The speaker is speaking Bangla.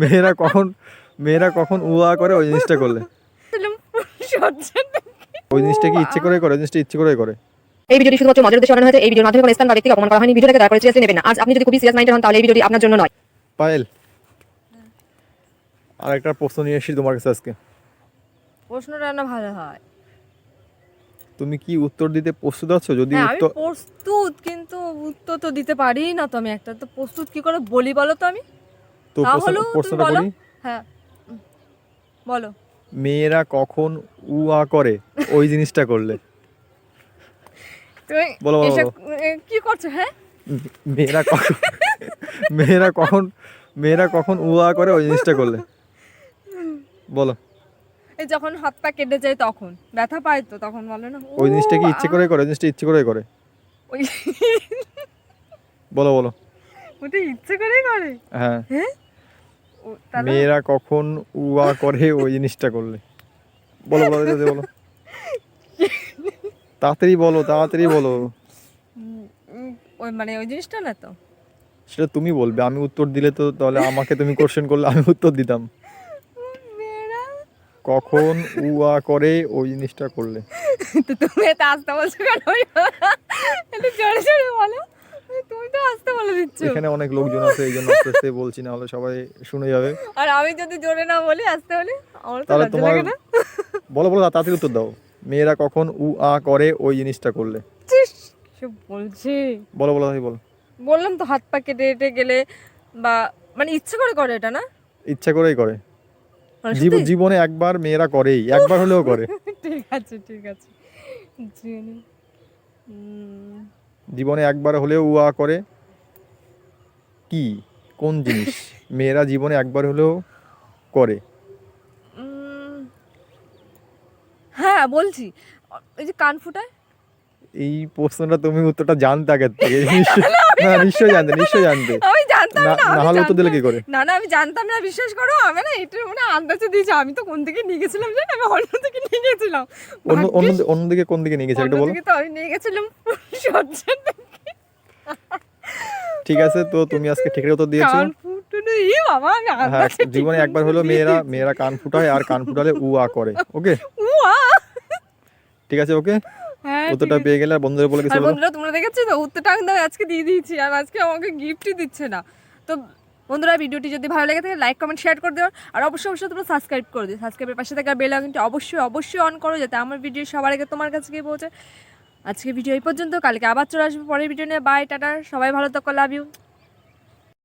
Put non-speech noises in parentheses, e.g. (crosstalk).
মেয়েরা কখন মেয়েরা কখন উয়া করে ওই জিনিসটা করলে। ওই জিনিসটা কি ইচ্ছে করে করে ওই জিনিসটা ইচ্ছে করে করে। এই ভিডিওটি শুধুমাত্র মজার উদ্দেশ্যে বানানো হয়েছে এই ভিডিওর মাধ্যমে কোনো স্থান বা ব্যক্তিকে অপমান করা হয়নি। ভিডিওটাকে দয়া করে সিরিয়াসলি নেবেন না। আজ আপনি যদি খুবই সিরিয়াস মাইন্ডেড হন তাহলে এই ভিডিওটি আপনার জন্য নয়। পায়েল আর একটা প্রশ্ন নিয়ে এসেছি তোমার কাছে আজকে। প্রশ্নটা না ভালো হয়। তুমি কি উত্তর দিতে প্রস্তুত আছো? যদি হ্যাঁ আমি উত্তর প্রস্তুত কিন্তু উত্তর তো দিতে পারি না তো আমি একটা। তো প্রস্তুত কি করে বলি বলো তো আমি? তো প্রশ্নটা করি? হ্যাঁ। বলো। মেয়েরা কখন উয়া করে ওই জিনিসটা করলে। বলো, কি করছ হ্যাঁ? মেয়েরা কখন মেয়েরা কখন মেয়েরা কখন উয়া করে ওই জিনিসটা করলে। বলো। এই যখন হাত পা কেটে যায় তখন ব্যথা পায় তো তখন বলে না ওই জিনিসটা কি ইচ্ছে করে করে ওই জিনিসটা ইচ্ছে করে করে? ওই বলো বলো। ওটা ইচ্ছে করেই করে? হ্যাঁ। তাহলে মেয়েরা কখন উয়া করে ওই জিনিসটা করলে। বলো বলো দাদি, বলো। তাড়াতাড়ি বলো তাড়াতাড়ি বলো। ওই মানে ওই জিনিসটা না তো? সেটা তুমি বলবে আমি উত্তর দিলে তো তাহলে আমাকে তুমি কোশ্চেন করলে আমি উত্তর দিতাম। কখন উয়া করে ওই জিনিসটা করলে। তো তুমি এত আসতে বলছো কেন একটু জোরে জোরে বলো তুমি তো আসতে বলে দিচ্ছ? এখানে অনেক লোকজন আছে এই জন্য আস্তে আস্তে বলছি না হলে সবাই শুনে যাবে। আর আমি যদি জোরে না বলি আসতে বলি আমার তো লজ্জা লাগে না। বলো বলো তাড়াতাড়ি উত্তর দাও। মেয়েরা কখন উ আ করে ওই জিনিসটা করলে? বলছি। বলো বলো তাড়াতাড়ি বলো। বললাম তো হাত পা কেটে কেটে গেলে বা মানে ইচ্ছে করে করে এটা না? ইচ্ছা করেই করে। মানে জীবনে একবার মেয়েরা করেই একবার হলেও করে। (laughs) ঠিক আছে ঠিক আছে। জীবনে একবার হলেও উয়া করে। কি? কোন জিনিস? মেয়েরা জীবনে একবার হলেও করে। হ্যাঁ বলছি। ওই যে কান ফুটায়? এই প্রশ্নটা তুমি উত্তরটা জানতে আগের থেকে। (laughs) না নিশ্চয়ই জানতে নিশ্চয়ই জানতে। আমি জানতাম না না হলে উত্তর দিলে কি করে? না না আমি জানতাম না বিশ্বাস করো আমি না এটা মানে আন্দাজে দিয়েছি আমি তো কোন দিকে নিয়ে গেছিলাম জানি? আমি অন্য দিকে নিয়ে গেছিলাম। অন্য অন্য অন্যদিকে কোন দিকে নিয়ে গেছিলাম একটু বলো। তো আমি নিয়ে গেছিলাম। সজ্জার দিকে। ঠিক আছে তো তুমি আজকে ঠিকই উত্তর দিয়েছ। হ্যাঁ ঠিক জীবনে একবার হলো মেয়েরা মেয়েরা কান ফুটায় আর কান ফুটালে উ আ করে ওকে। ঠিক আছে ওকে? হ্যাঁ ঠিক উত্তরটা পেয়ে গেলে আর বন্ধুদের বলে বলো। বন্ধুরা তোমরা দেখেছ তো? উত্তরটা আমি আজকে দিয়ে দিয়েছি আর আজকে আমাকে গিফটই দিচ্ছে না। তো বন্ধুরা ভিডিওটি যদি ভালো লেগে থাকে লাইক কমেন্ট শেয়ার করে দিও। আর অবশ্যই অবশ্যই তোমরা সাবস্ক্রাইব করে দিও। সাবস্ক্রাইবের পাশে থাকা বেল আইকনটি অবশ্যই অবশ্যই অন করো যাতে আমার ভিডিও সবার আগে তোমার কাছে গিয়ে পৌঁছে। আজকে ভিডিও এই পর্যন্ত। কালকে আবার চলে আসব পরের ভিডিও নিয়ে। Bye tata. সবাই ভালো থাকো। Love you